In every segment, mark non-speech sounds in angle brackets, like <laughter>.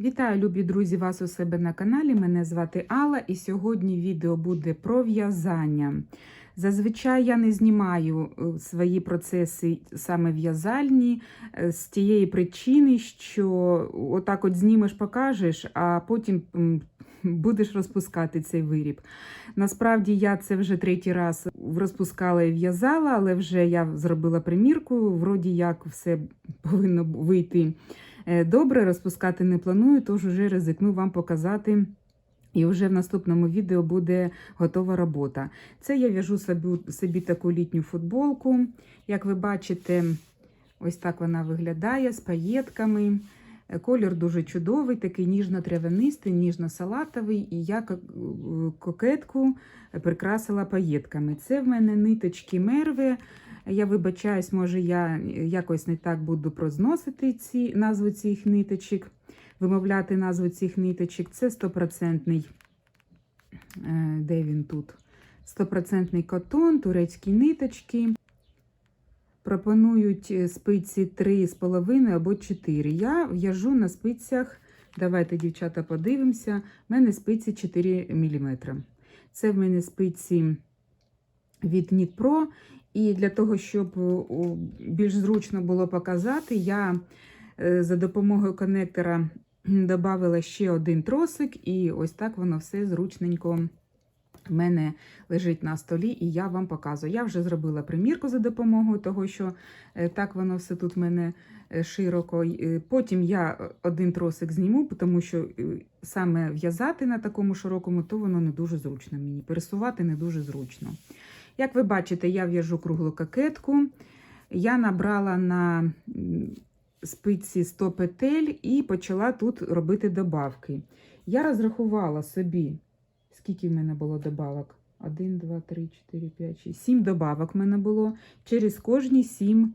Вітаю, любі друзі, вас у себе на каналі. Мене звати Алла, і сьогодні відео буде про в'язання. Зазвичай я не знімаю е, свої процеси саме в'язальні е, з тієї причини, що отак от знімеш, покажеш, а потім будеш розпускати цей виріб. Насправді я це вже третій раз розпускала і в'язала, але вже я зробила примірку, вроді як все повинно вийти. Е, Добре, розпускати не планую, тож уже ризикну вам показати. І вже в наступному відео буде готова робота. Це я в'яжу собі, собі таку літню футболку. Як ви бачите, ось так вона виглядає з паєтками. Е, Колір дуже чудовий, такий ніжно-травянистий, ніжно-салатовий, і я кокетку прикрасила паєтками. Це в мене ниточки мерви. Я вибачаюсь, може, я якось не так буду прозносити ці назву цих ниточок, вимовляти назву цих ниточок. Це стопроцентний, е, де він тут? Стопроцентний котон, турецькі ниточки. Пропонують е, спиці 3,5 або 4. Я в'яжу на спицях, давайте, дівчата, подивимося. У мене спиці 4 мм. Це в мене спиці від Pro. І для того, щоб більш зручно було показати, я е, за допомогою коннектора додала ще один тросик, і ось так воно все зручненько в мене лежить на столі, і я вам показую. Я вже зробила примірку за допомогою того, що е, так воно все тут в мене е, широко. Е, Потім я один тросик зніму, тому що е, саме в'язати на такому широкому, то воно не дуже зручно мені. Пересувати не дуже зручно. Як ви бачите, я в'яжу круглу кокетку. Я набрала на спиці 100 петель і почала тут робити добавки. Я розрахувала собі, скільки в мене було добавок? 1, 2, 3, 4, 5, 6. 7 добавок в мене було. Через кожні 7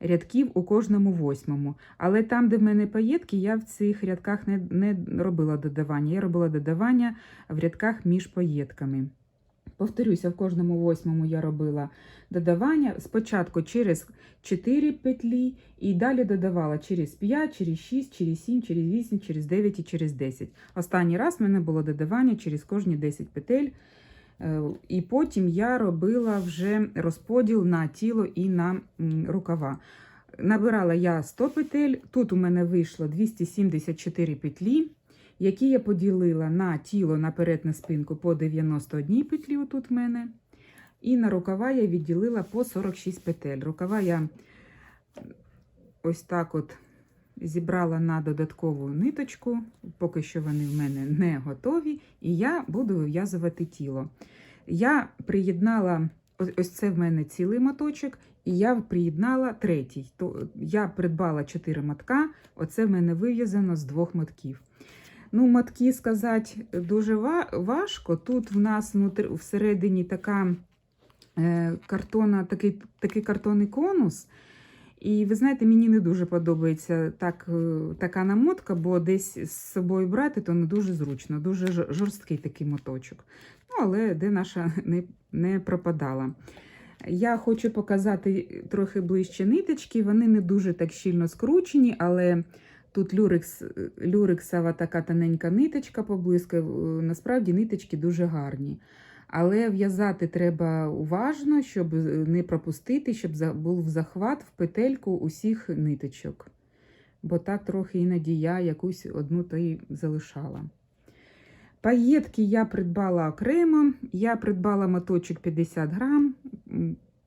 рядків у кожному восьмому. Але там, де в мене паєтки, я в цих рядках не, не робила додавання. Я робила додавання в рядках між паєтками. Повторюся, в кожному восьмому я робила додавання спочатку через 4 петлі, і далі додавала через 5, через 6, через 7, через 8, через 9 і через 10. Останній раз в мене було додавання через кожні 10 петель. Е, І потім я робила вже розподіл на тіло і на рукава. Набирала я 100 петель, тут у мене вийшло 274 петлі які я поділила на тіло наперед на спинку по 91 петлі, отут в мене. І на рукава я відділила по 46 петель. Рукава я ось так от зібрала на додаткову ниточку, поки що вони в мене не готові, і я буду вив'язувати тіло. Я приєднала, ось- це в мене цілий моточок, і я приєднала третій. То я придбала 4 мотка, оце в мене вив'язано з двох мотків. Ну, матки сказати дуже важко. Тут в нас внутри, всередині така е, картона, такий, такий картонний конус. І ви знаєте, мені не дуже подобається так, е, така намотка, бо десь з собою брати, то не дуже зручно, дуже жорсткий такий моточок. Ну, але де наша <laughs> не, не пропадала. Я хочу показати трохи ближче ниточки. Вони не дуже так щільно скручені, але Тут люрекс, люрексова така тоненька ниточка поблизько. Насправді ниточки дуже гарні. Але в'язати треба уважно, щоб е, не пропустити, щоб був захват в петельку усіх ниточок. Бо так трохи іноді я якусь одну то й залишала. Паєтки я придбала окремо. Я придбала моточок 50 грам.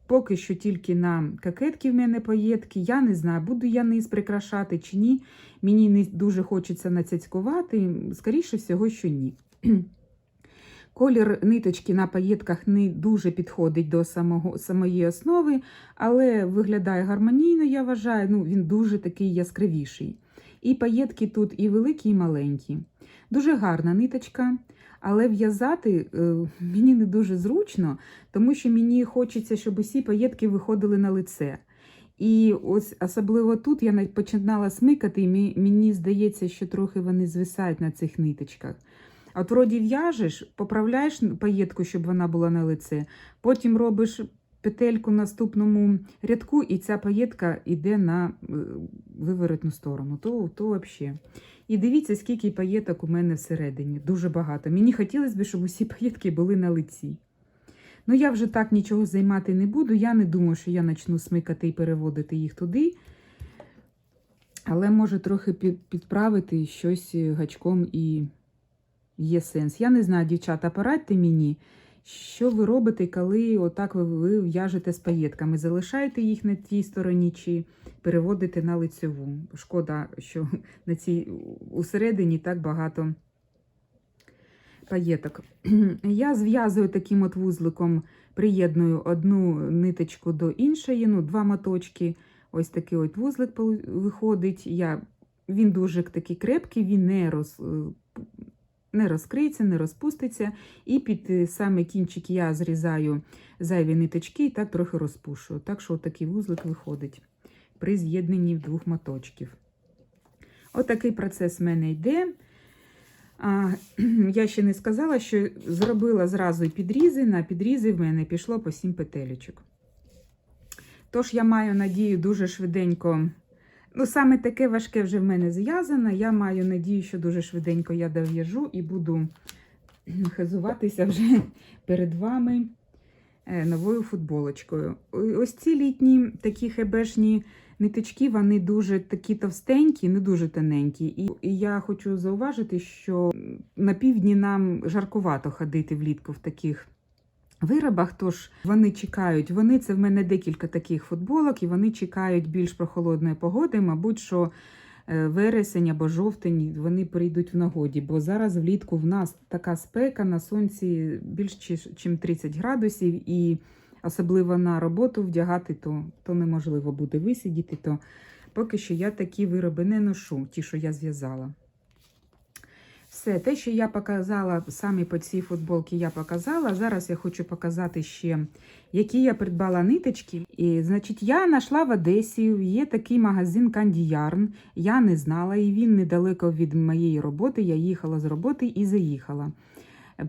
Поки що тільки на кокетки в мене поєдки. Я не знаю, буду я низ прикрашати чи ні. Мені не дуже хочеться нацяцькувати, скоріше всього, що ні. <clears throat> Колір ниточки на паєтках не дуже підходить до самого, самої основи, але виглядає гармонійно, я вважаю, ну, він дуже такий яскравіший. І паєтки тут і великі, і маленькі. Дуже гарна ниточка, але в'язати е, мені не дуже зручно, тому що мені хочеться, щоб усі паєтки виходили на лице. І ось особливо тут я починала смикати, і мені здається, що трохи вони звисають на цих ниточках. От вроді в'яжеш, поправляєш паєтку, щоб вона була на лице, потім робиш петельку наступному рядку, і ця паєтка йде на е, виворотну сторону. То, то взагалі. І дивіться, скільки паєток у мене всередині. Дуже багато. Мені хотілося б, щоб усі паєтки були на лиці. Ну, я вже так нічого займати не буду. Я не думаю, що я почну смикати і переводити їх туди. Але може трохи під, підправити щось гачком і є сенс. Я не знаю, дівчата, порадьте мені, що ви робите, коли отак ви, в'яжете з паєтками. Залишаєте їх на тій стороні чи переводите на лицеву. Шкода, що на цій усередині так багато паєток. <clears throat> Я зв'язую таким от вузликом, приєдную одну ниточку до іншої, ну, два моточки. Ось такий от вузлик виходить. Я, він дуже такий крепкий, він не, роз, не розкриється, не розпуститься. І під е, саме кінчик я зрізаю зайві ниточки і так трохи розпушую. Так що такий вузлик виходить при з'єднанні двох моточків. Отакий процес в мене йде. А, <clears throat> я ще не сказала, що зробила зразу підрізи. На підрізи в мене пішло по 7 петелечок. Тож я маю надію дуже швиденько. Ну, саме таке важке вже в мене зв'язано. Я маю надію, що дуже швиденько я дов'яжу і буду <clears throat> хизуватися вже <laughs> перед вами е, новою футболочкою. Ось ці літні такі хебешні ниточки, вони дуже такі товстенькі, не дуже тоненькі. І я хочу зауважити, що на півдні нам жаркувато ходити влітку в таких виробах. Тож вони чекають. Вони це в мене декілька таких футболок, і вони чекають більш прохолодної погоди. Мабуть, що е, вересень або жовтень вони прийдуть в нагоді, бо зараз влітку в нас така спека на сонці більш ніж 30 градусів, і особливо на роботу вдягати, то, то неможливо буде висидіти. То поки що я такі вироби не ношу, ті, що я зв'язала. Все, те, що я показала саме по цій футболці, я показала. Зараз я хочу показати ще, які я придбала ниточки. І, значить, я знайшла в Одесі, є такий магазин Yarn. Я не знала, і він недалеко від моєї роботи. Я їхала з роботи і заїхала.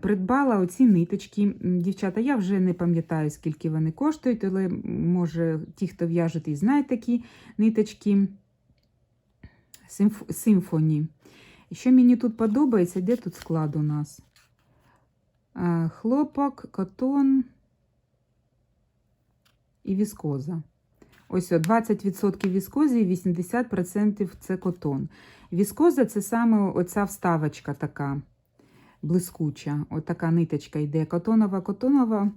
Придбала оці ниточки. Дівчата, я вже не пам'ятаю, скільки вони коштують, але може ті, хто в'яжуть, і знають такі ниточки. Симф- Симфоні. Що мені тут подобається, де тут склад у нас? Хлопок, котон і віскоза. Ось 20% віскози і 80% це котон. Віскоза це саме оця вставочка така блискуча. Отака ниточка йде котонова, котонова.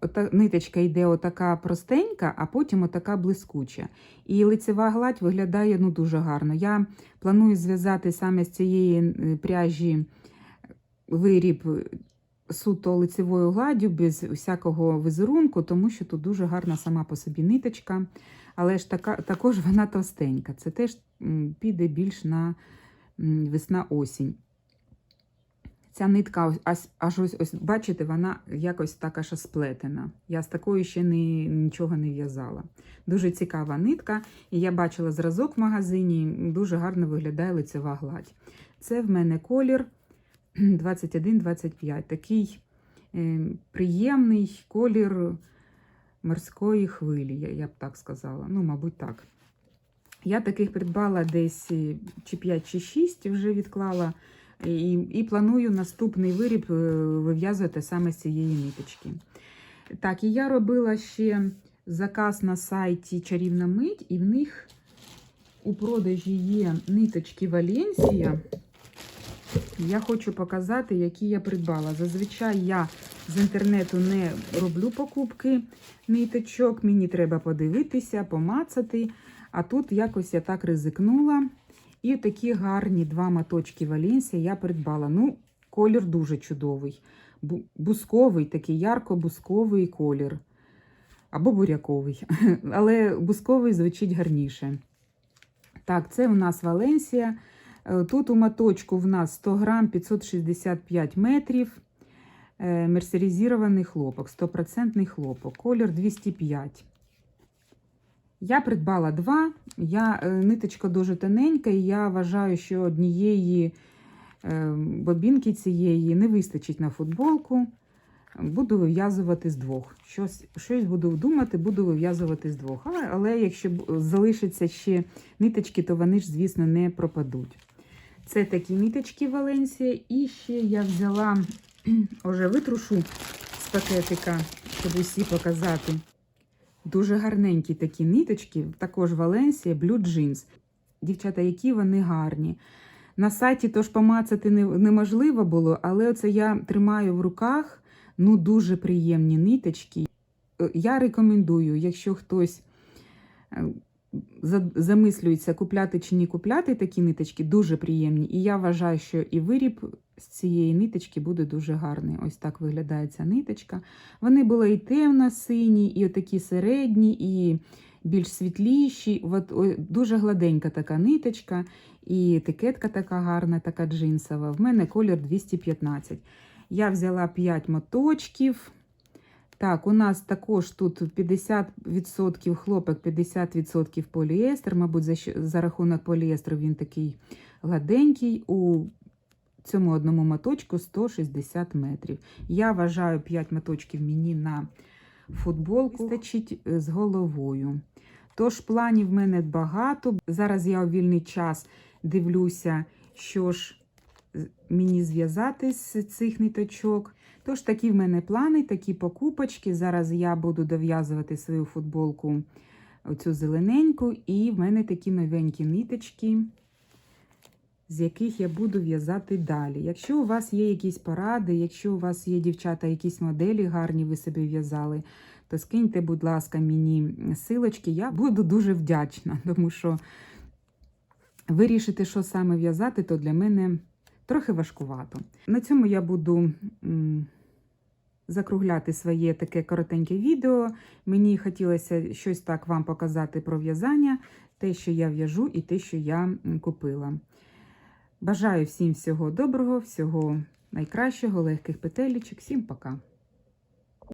Ота, ниточка йде отака простенька, а потім отака блискуча. І лицева гладь виглядає ну, дуже гарно. Я планую зв'язати саме з цієї е, пряжі виріб суто лицевою гладдю, без всякого візерунку, тому що тут дуже гарна сама по собі ниточка. Але ж така, також вона товстенька. Це теж піде більш на весна-осінь. Ця нитка, ось, аж, ось, ось, бачите, вона якось так аж сплетена. Я з такою ще не, нічого не в'язала. Дуже цікава нитка. І я бачила зразок в магазині, дуже гарно виглядає лицева гладь. Це в мене колір 21-25. Такий е, приємний колір морської хвилі, я, я б так сказала. Ну, мабуть, так. Я таких придбала десь е, чи 5, чи 6 вже відклала. І, і планую наступний виріб е, вив'язувати саме з цієї ниточки. Так, і я робила ще заказ на сайті Чарівна мить, і в них у продажі є ниточки Валенсія. Я хочу показати, які я придбала. Зазвичай я з інтернету не роблю покупки ниточок, мені треба подивитися, помацати. А тут якось я так ризикнула. І такі гарні два моточки Валенсія я придбала. Ну, колір дуже чудовий. Бу- Бусковий, такий ярко-бусковий колір. Або буряковий. <laughs> Але бусковий звучить гарніше. Так, це у нас Валенсія. Е, Тут у моточку в нас 100 грам 565 метрів. Е, Мерсеризований хлопок, 100% хлопок, колір 205. Я придбала два. Я, е, ниточка дуже тоненька, і я вважаю, що однієї е, бобінки цієї не вистачить на футболку. буду вив'язувати з двох. Щось, щось буду думати, буду вив'язувати з двох. Але, але якщо залишаться ще ниточки, то вони ж, звісно, не пропадуть. Це такі ниточки Валенсія. І ще я взяла, вже витрушу з пакетика, щоб усі показати. Дуже гарненькі такі ниточки, також Валенсія, Blue Jeans. Дівчата, які вони гарні. На сайті тож помацати неможливо було, але оце я тримаю в руках. Ну, дуже приємні ниточки. Е, Я рекомендую, якщо хтось е, замислюється, купляти чи не купляти такі ниточки, дуже приємні. І я вважаю, що і виріб з цієї ниточки буде дуже гарний. Ось так виглядає ця ниточка. Вони були і темно-сині, і отакі середні, і більш світліші. От, о, дуже гладенька така ниточка, і етикетка така гарна, така джинсова. В мене колір 215. Я взяла 5 моточків. Так, у нас також тут 50% хлопок, 50% поліестер. Мабуть, за, за рахунок поліестру він такий гладенький. У цьому одному моточку 160 метрів. Я вважаю 5 моточків мені на футболку вистачить е, з головою. Тож планів в мене багато. Зараз я у вільний час дивлюся, що ж мені зв'язати з цих ниточок. Тож такі в мене плани, такі покупочки. Зараз я буду дов'язувати свою футболку, оцю зелененьку, і в мене такі новенькі ниточки, з яких я буду в'язати далі. Якщо у вас є якісь поради, якщо у вас є дівчата, якісь моделі гарні, ви собі в'язали, то скиньте, будь ласка, мені силочки. Я буду дуже вдячна, тому що вирішити, що саме в'язати, то для мене трохи важкувато. На цьому я буду закругляти своє таке коротеньке відео. Мені хотілося щось так вам показати про в'язання, те, що я в'яжу, і те, що я купила. Бажаю всім всього доброго, всього найкращого, легких петелічок. Всім пока!